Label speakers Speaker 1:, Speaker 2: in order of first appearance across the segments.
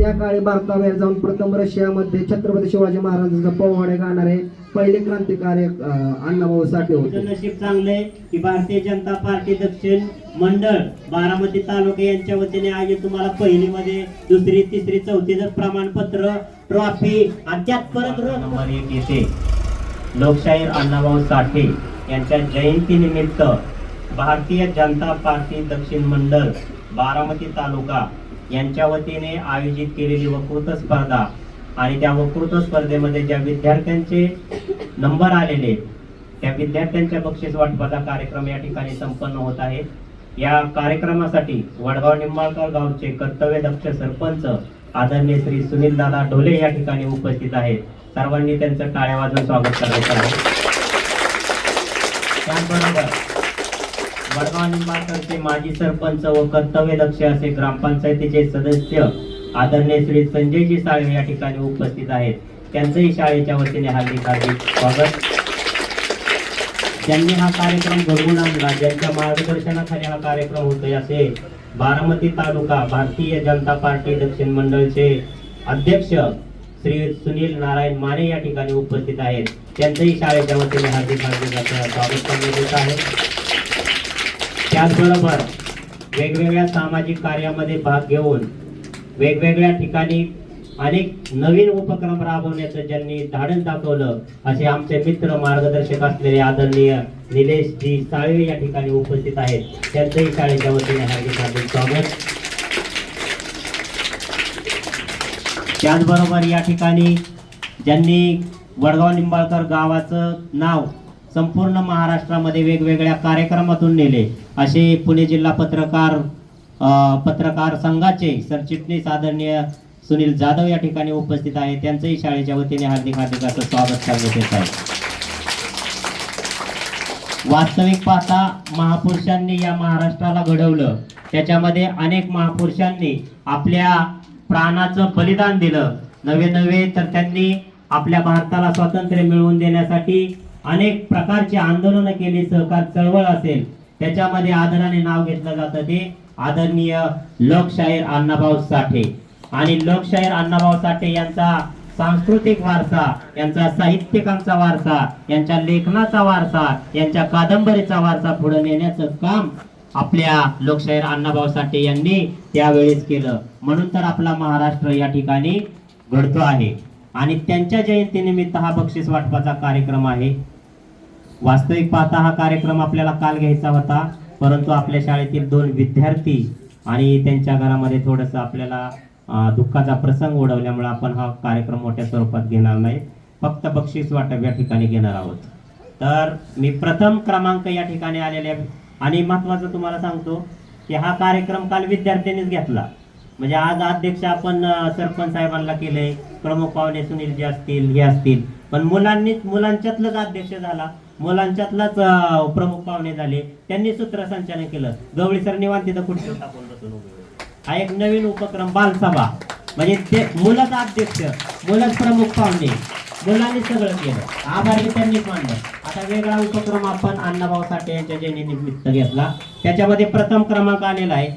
Speaker 1: त्या काळी भारताबाहेर जाऊन प्रथम रशियामध्ये छत्रपती शिवाजी महाराजांचा पोवाडे गाणारे पहिले क्रांतिकारी अण्णाभाऊ साठे होते.
Speaker 2: नशीब चांगलंय की भारतीय जनता पार्टी दक्षिण मंडळ बारामती तालुका यांच्या वतीने आयोजित तुम्हाला पहिलीमध्ये दुसरी तिसरी चौथीचं प्रमाणपत्र ट्रॉफी आणि त्यात परत नंबर एक येते. लोकशाहीर अण्णाभाऊ साठे यांच्या जयंतीनिमित्त भारतीय जनता पार्टी दक्षिण मंडळ बारामती तालुका यांच्या वतीने आयोजित केलेली वक्तृत्व स्पर्धा आणि त्या वक्तृत्व स्पर्धेमध्ये ज्या विद्यार्थ्यांचे नंबर आलेले त्या विद्यार्थ्यांच्या बक्षीस वाटपाचा कार्यक्रम या ठिकाणी संपन्न होत आहे. या कार्यक्रमासाठी वडगाव निंबाळकर गावचे कर्तव्य दक्ष सरपंच आदरणीय श्री सुनील दादा ढोले या ठिकाणी उपस्थित आहेत. सर्वांनी त्यांचं टाळ्या वाजून स्वागत करायचं आहे त्याचबरोबर वडगाव निंबाळकरचे माजी सरपंच व कर्तव्य दक्ष असे ग्रामपंचायतीचे सदस्य आदरणीय श्री संजयजी साळवे या ठिकाणी उपस्थित आहेत. त्यांचंही शाळेच्या वतीने हार्दिक हार्दिक स्वागत. त्यांनी हा कार्यक्रम घडवून आणला ज्यांच्या मार्गदर्शनाखाली हा कार्यक्रम होतोय असे बारामती तालुका भारतीय जनता पार्टी दक्षिण मंडळचे अध्यक्ष श्री सुनील नारायण माने या ठिकाणी उपस्थित आहेत. त्यांचंही शाळेच्या वतीने हार्दिक हार्दिक स्वागत करण्यात येत आहे. त्याचबरोबर वेगवेगळ्या सामाजिक कार्यामध्ये भाग घेऊन वेगवेगळ्या ठिकाणी अनेक नवीन उपक्रम राबवण्याचं ज्यांनी धाडस दाखवलं असे आमचे मित्र मार्गदर्शक असलेले आदरणीय निलेश जी साळवे या ठिकाणी उपस्थित आहेत. त्यांचंही शाळेच्या वतीने हार्दिक हार्दिक स्वागत. त्याचबरोबर या ठिकाणी ज्यांनी वडगाव निंबाळकर गावाचं नाव संपूर्ण महाराष्ट्रामध्ये वेगवेगळ्या कार्यक्रमातून नेले. असे पुणे जिल्हा पत्रकार पत्रकार संघाचे सरचिटणीस आदरणीय सुनील जाधव या ठिकाणी उपस्थित आहे त्यांचंही शाळेच्या वतीने हार्दिक हार्दिक असं स्वागत करण्यात येत आहे. वास्तविक पाहता महापुरुषांनी या महाराष्ट्राला घडवलं. त्याच्यामध्ये अनेक महापुरुषांनी आपल्या प्राणाचं बलिदान दिलं. नवे नवे तर त्यांनी आपल्या भारताला स्वातंत्र्य मिळवून देण्यासाठी अनेक प्रकारचे आंदोलनं केली सहकार चळवळ असेल त्याच्यामध्ये आदराने नाव घेतलं जातं ते आदरणीय लोकशाहीर अण्णाभाऊ साठे. आणि लोकशाहीर अण्णाभाऊ साठे यांचा सांस्कृतिक वारसा यांचा साहित्यिकांचा वारसा यांच्या लेखनाचा वारसा यांच्या कादंबरीचा वारसा पुढे नेण्याचं काम आपल्या लोकशाहीर अण्णाभाऊ साठे यांनी त्यावेळेस केलं. म्हणून तर आपला महाराष्ट्र या ठिकाणी घडतो आहे. आणि त्यांच्या जयंतीनिमित्त हा बक्षीस वाटपाचा कार्यक्रम आहे. वास्तविक पाहता हा कार्यक्रम आपल्याला काल घ्यायचा होता परंतु आपल्या शाळेतील दोन विद्यार्थी आणि त्यांच्या घरामध्ये थोडंसं आपल्याला दुःखाचा प्रसंग ओढवल्यामुळे आपण हा कार्यक्रम मोठ्या स्वरूपात घेणार नाही. फक्त बक्षीस वाटप या ठिकाणी घेणार आहोत. तर मी प्रथम क्रमांक या ठिकाणी आलेले आणि महत्वाचं तुम्हाला सांगतो की हा कार्यक्रम काल विद्यार्थ्यांनीच घेतला. म्हणजे आज अध्यक्ष आपण सरपंच साहेबांना केले प्रमुख पाहुणे सुनील जे असतील हे असतील. पण मुलांनीच मुलांच्यातलंच अध्यक्ष झाला. मुलांच्यातलाच प्रमुख पाहुणे झाले. त्यांनी सूत्रसंचालन केलं. गवळी सर निवांत तिथं कुठे टाकून बसून हा एक नवीन उपक्रम बालसभा. म्हणजे ते मुलंच अध्यक्ष मुलंच प्रमुख पाहुणे. मुलांनी सगळं केलं. आभारी त्यांनी मांडलं आता वेगळा उपक्रम आपण अण्णाभाऊ साठे यांच्या जयंतीनिमित्त घेतला त्याच्यामध्ये प्रथम क्रमांक आलेला आहे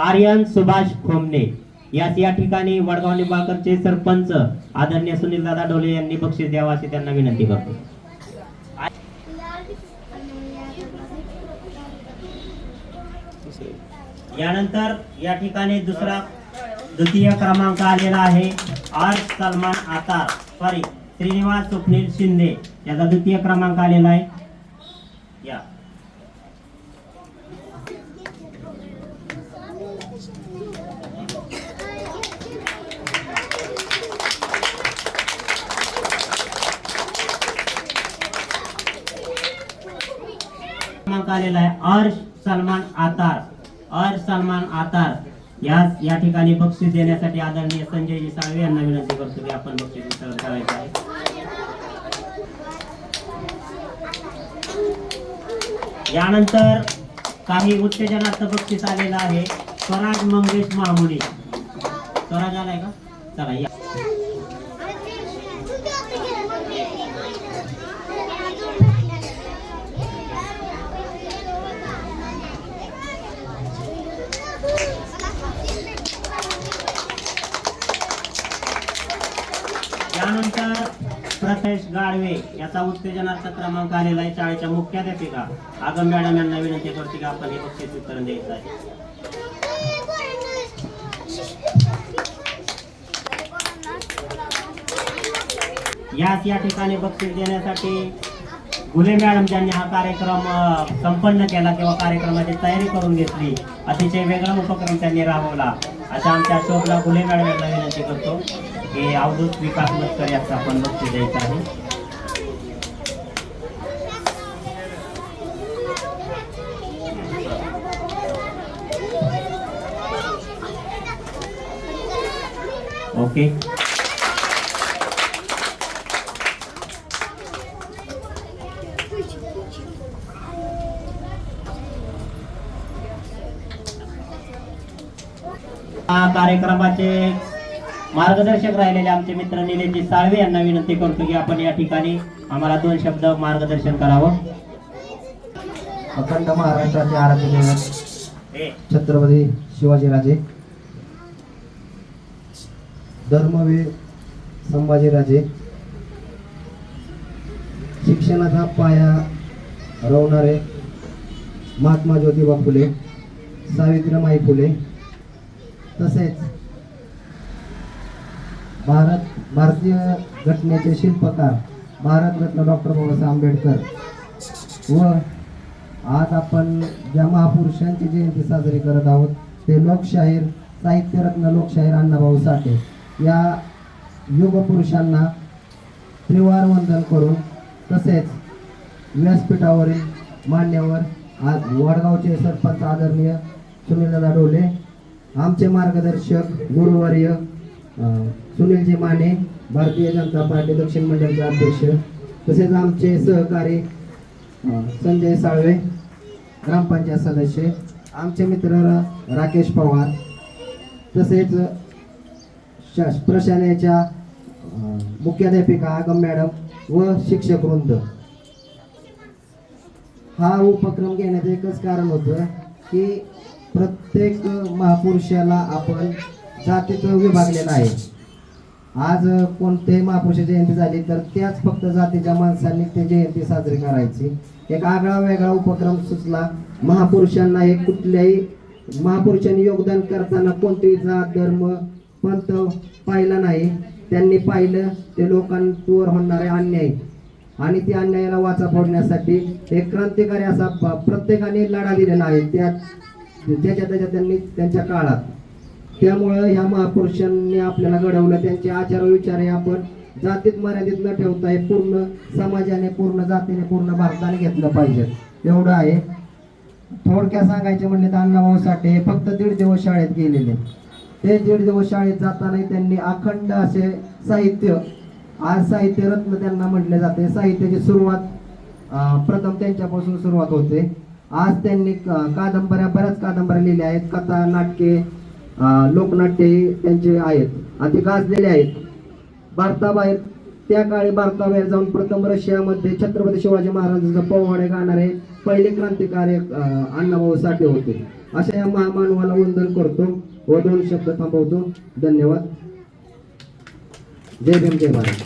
Speaker 2: आर्यन सुभाष खोमने याच या ठिकाणी वडगाव निंबाळकरचे सरपंच आदरणीय सुनील दादा डोले यांनी बक्षीस द्यावा अशी त्यांना विनंती करतो. यानंतर या ठिकाणी दुसरा द्वितीय क्रमांक आलेला आहे. आर. सलमान आतार. सॉरी श्रीनिवास स्वप्नील शिंदे. याचा द्वितीय क्रमांक आलेला आहे. या. क्रमांक आलेला आहे अर्श सलमान आतार. अर्श सलमान आतार. या या ठिकाणी बक्षीस देण्यासाठी आदरणीय संजयजी साळवे यांना विनंती करतो की आपण बक्षीस वितरण करायचं आहे. यानंतर काही उत्तेजनार्थ बक्षीस आलेलं आहे स्वराज मंगेश महामुनी स्वराज आलाय का? चला या. प्रथेश गाडवे याचा उत्तेजनाचा क्रमांक आलेला आहे शाळेच्या मुख्याध्यापिका आगम मॅडम यांना विनंती करते की आपण हे बक्षीस वितरण द्यायचं आहे. याच या ठिकाणी बक्षीस देण्यासाठी गुले मॅडम ज्यांनी हा कार्यक्रम संपन्न केला किंवा कार्यक्रमाची तयारी करून घेतली अतिशय वेगळा उपक्रम त्यांनी राबवला. अशा आमच्या शोभला गुले मॅडम यांना विनंती करतो. हे अवधूत विकास लष्कर याचा आपण लक्ष द्यायचं आहे. ओके. कार्यक्रमाचे मार्गदर्शक राहिलेले आमचे मित्र निलेशजी साळवे यांना विनंती करतो की आपण या ठिकाणी आम्हाला दोन शब्द मार्गदर्शन करावं.
Speaker 1: अखंड महाराष्ट्राचे आराध्य दैवत छत्रपती शिवाजीराजे धर्मवीर संभाजीराजे शिक्षणाचा पाया रवणारे महात्मा ज्योतिबा फुले सावित्रीमाई फुले तसेच भारत भारतीय घटनेचे शिल्पकार भारतरत्न डॉक्टर बाबासाहेब आंबेडकर. व आज आपण ज्या महापुरुषांची जयंती साजरी करत आहोत ते लोकशाहीर साहित्यरत्न लोकशाहीर अण्णाभाऊ साठे. या युगपुरुषांना त्रिवार वंदन करून तसेच व्यासपीठावरील मान्यवर आज वडगावचे सरपंच आदरणीय सुनीलदादा डोले आमचे मार्गदर्शक गुरुवर्य सुनीलजी माने भारतीय जनता पार्टी दक्षिण मंडळचे अध्यक्ष तसेच आमचे सहकारी संजय साळवे ग्रामपंचायत सदस्य आमचे मित्र रा- राकेश पवार तसेच शास प्रशालेच्या मुख्याध्यापिका आगम मॅडम व शिक्षक वृंद. हा उपक्रम घेण्याचं एकच कारण होतं की प्रत्येक महापुरुषाला आपण जातीचं विभागलेलं आहे. आज कोणत्याही महापुरुष जयंती झाली तर त्याच फक्त जातीच्या माणसांनी ते जयंती साजरी करायची. एक आगळा वेगळा उपक्रम सुचला. महापुरुषांना हे कुठल्याही महापुरुषांनी योगदान करताना कोणतेही जात धर्म पंथ पाहिला नाही. त्यांनी पाहिलं ते लोकांवर होणारे अन्याय. आणि त्या अन्यायाला वाचा फोडण्यासाठी एक क्रांतिकारी असा प्रत्येकाने लढा दिलेला आहे. त्या ज्याच्या त्याच्या त्यांनी त्यांच्या काळात. त्यामुळं ह्या महापुरुषांनी आपल्याला घडवलं. त्यांचे आचार विचार हे आपण जातीत मर्यादित न ठेवता हे पूर्ण समाजाने पूर्ण जातीने पूर्ण भारताने घेतलं पाहिजे. एवढं आहे. थोडक्यात सांगायचे म्हणले तर अण्णाभाऊ साठे हे फक्त दीड दिवस शाळेत गेलेले. ते दीड दिवस शाळेत जातानाही त्यांनी अखंड असे साहित्य आज साहित्य रत्न त्यांना म्हटले जाते. साहित्याची सुरुवात प्रथम त्यांच्यापासून सुरुवात होते. आज त्यांनी कादंबऱ्या बऱ्याच कादंबऱ्या लिहिल्या आहेत. कथा नाटके लोकनाट्यही त्यांचे आहेत. आणि ते गाजलेले आहेत. भारताबाहेर त्या काळी भारताबाहेर जाऊन प्रथम रशियामध्ये छत्रपती शिवाजी महाराजांचं पोवाडे गाणारे पहिले क्रांतिकारी अण्णाभाऊ साठे होते. अशा या महामानवाला वंदन करतो व दोन शब्द थांबवतो. धन्यवाद. जय भीम जय महाराज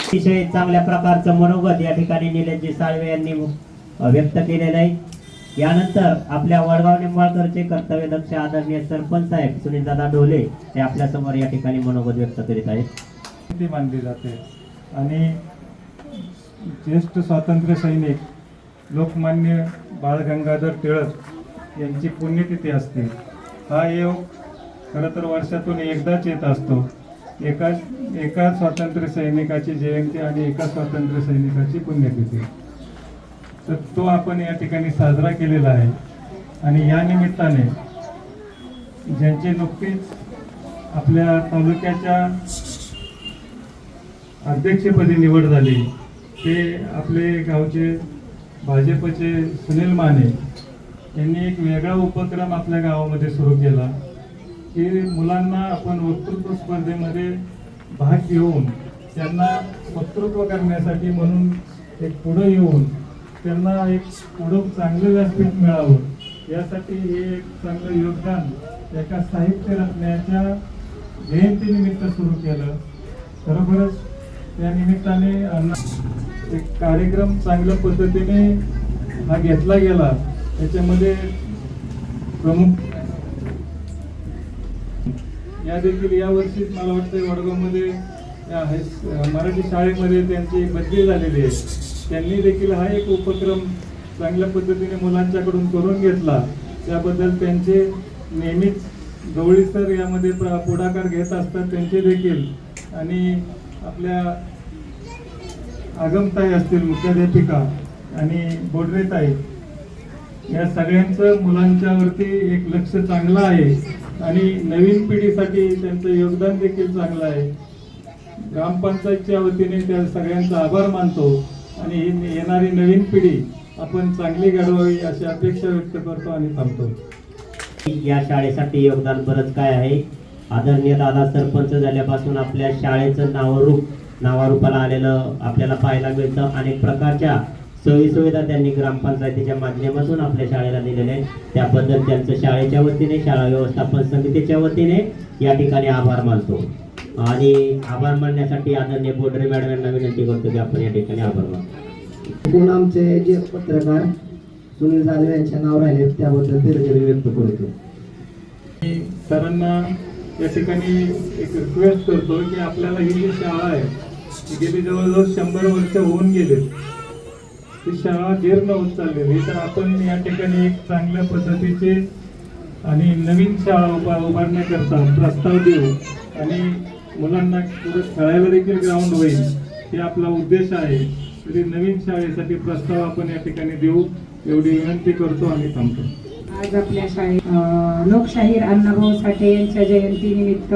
Speaker 2: अतिशय चांगल्या प्रकारचं मनोगत या ठिकाणी निलेशजी साळवे यांनी व्यक्त केलेलं आहे. यानंतर आपल्या वडगाव निंबाळकरचे कर्तव्यदक्ष आदरणीय सरपंच साहेब सुनीलदादा ढोले हे आपल्यासमोर या ठिकाणी मनोगत व्यक्त करीत आहेत.
Speaker 3: मानली जाते. आणि ज्येष्ठ स्वातंत्र्य सैनिक लोकमान्य बाळ गंगाधर टिळक यांची पुण्यतिथी असते. हा योग खरं तर वर्षातून एकदाच येत असतो. एका एका स्वातंत्र्य सैनिकाची जयंती आणि एका स्वातंत्र्य सैनिकाची पुण्यतिथी. तर तो आपण या ठिकाणी साजरा केलेला आहे. आणि या निमित्ताने ज्यांचे नुकतीच आपल्या तालुक्याच्या अध्यक्षपदी निवड झाली ते आपले गावचे भाजपचे सुनील माने यांनी एक वेगळा उपक्रम आपल्या गावामध्ये सुरू केला की मुलांना आपण वक्तृत्व स्पर्धेमध्ये भाग घेऊन त्यांना वक्तृत्व करण्यासाठी म्हणून एक पुढं येऊन त्यांना एक पुढं चांगलं व्यासपीठ मिळावं. यासाठी हे एक चांगलं योगदान एका साहित्य रत्नाच्या जयंतीनिमित्त सुरू केलं. खरोखरच त्या निमित्ताने एक कार्यक्रम चांगल्या पद्धतीने हा घेतला गेला. त्याच्यामध्ये प्रमुख या देखील यावर्षी मला वाटतं वडगावमध्ये मराठी शाळेमध्ये त्यांची बदली झालेली आहे. त्यांनी देखील हा एक उपक्रम चांगल्या पद्धतीने मुलांच्याकडून करून घेतला. त्याबद्दल त्यांचे नेहमीच गवळी सर यामध्ये पुढाकार घेत असतात त्यांचे देखील. आणि आपल्या आगमताई असतील मुख्याध्यापिका आणि बोडरेताई या सगळ्यांचं मुलांच्यावरती एक लक्ष चांगलं आहे. आणि नवीन पिढीसाठी त्यांचं योगदान देखील चांगलं आहे. ग्रामपंचायतच्या वतीने त्या सगळ्यांचा आभार मानतो. आणि ही येणारी नवीन पिढी आपण चांगली घडवावी अशी अपेक्षा व्यक्त करतो आणि थांबतो.
Speaker 2: या शाळेसाठी योगदान बरंच काय आहे? आदरणीय दादा सरपंच झाल्यापासून आपल्या शाळेचं नावरूप नावारूपाला आलेलं आपल्याला पाहायला मिळतं. अनेक प्रकारच्या सोयी सुविधा त्यांनी ग्रामपंचायतीच्या माध्यमातून आपल्या शाळेला दिलेल्या आहेत. त्याबद्दल त्यांचं शाळेच्या वतीने शाळा व्यवस्थापन समितीच्या वतीने या ठिकाणी आभार मानतो. आणि आभार मानण्यासाठी आदरणीय बोडरे मॅडम यांना विनंती करतो की आपण या ठिकाणी आभार मानतो
Speaker 1: एकूण आमचे जे पत्रकार सुनील जाधव यांचे नाव राहिले त्याबद्दल दिलगिरी व्यक्त करतो.
Speaker 3: मी सरांना या ठिकाणी एक रिक्वेस्ट करतो की आपल्याला ही जी शाळा आहे ती गेली जवळजवळ शंभर वर्ष होऊन गेले ती शाळा जीर्ण होत चाललेली तर आपण या ठिकाणी एक चांगल्या पद्धतीचे आणि नवीन शाळा उभा उभारण्याकरता प्रस्ताव देऊ आणि मुलांना पुढे खेळायला देखील ग्राउंड होईल हे आपला उद्देश आहे. तरी नवीन शाळेसाठी प्रस्ताव आपण या ठिकाणी देऊ. एवढी विनंती करतो आणि थांबतो.
Speaker 4: आज आपल्या शाळेत लोकशाहीर अण्णाभाऊ साठे यांच्या जयंतीनिमित्त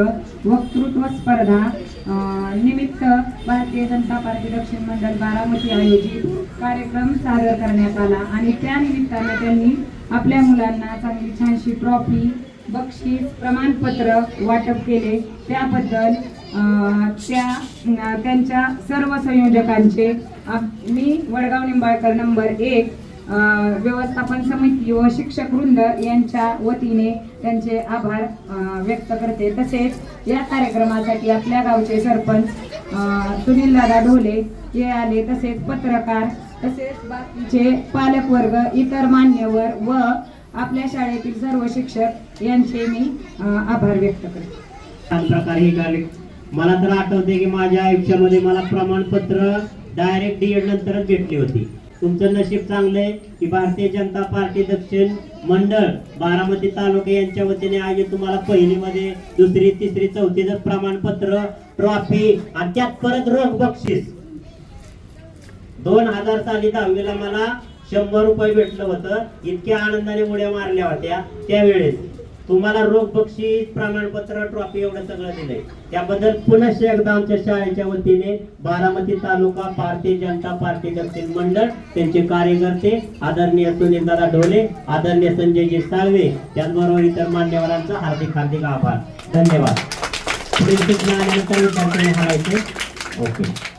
Speaker 4: वक्तृत्व स्पर्धा अ, निमित्त भारतीय जनता पार्टी दक्षिण मंडळ बारामती आयोजित कार्यक्रम सादर करण्यात आला. आणि त्या निमित्तानं त्यांनी आपल्या मुलांना चांगली छानशी ट्रॉफी बक्षीस प्रमाणपत्र वाटप केले. त्याबद्दल त्या त्यांच्या सर्व संयोजकांचे मी वडगाव निंबाळकर नंबर एक व्यवस्थापन समिती व शिक्षक वृंद यांच्या वतीने त्यांचे आभार व्यक्त करते. तसेच या कार्यक्रमासाठी आपल्या गावचे सरपंच सुनील दादा ढोले हे आले. तसेच पत्रकार तसेच बाकीचे पालकवर्ग इतर मान्यवर व आपल्या शाळेतील सर्व शिक्षक यांचे मी आभार व्यक्त करते.
Speaker 2: प्रकारे हे कार्य मला तर आठवते की माझ्या आयुष्यामध्ये मला प्रमाणपत्र डायरेक्ट डी एड नंतरच भेटली होती. तुमचं नशीब चांगलंय की भारतीय जनता पार्टी दक्षिण मंडळ बारामती तालुका यांच्या वतीने आयोजित तुम्हाला पहिलीमध्ये दुसरी तिसरी चौथीचं प्रमाणपत्र ट्रॉफी आणि त्यात परत रोख बक्षीस. दोन हजार साली दहावीला मला शंभर रुपये भेटलं होतं. इतक्या आनंदाने उड्या मारल्या होत्या. त्यावेळेस तुम्हाला रोख बक्षीस प्रमाणपत्र ट्रॉफी एवढं सगळं दिलंय. त्याबद्दल पुन्हा एकदा आमच्या शाळेच्या वतीने बारामती तालुका भारतीय जनता पार्टी दक्षिण मंडळ त्यांचे कार्यकर्ते आदरणीय सुनील दादा ढोले आदरणीय संजयजी साळवे त्याचबरोबर इतर मान्यवरांचा हार्दिक हार्दिक आभार. धन्यवाद. पुढील सूचना ओके.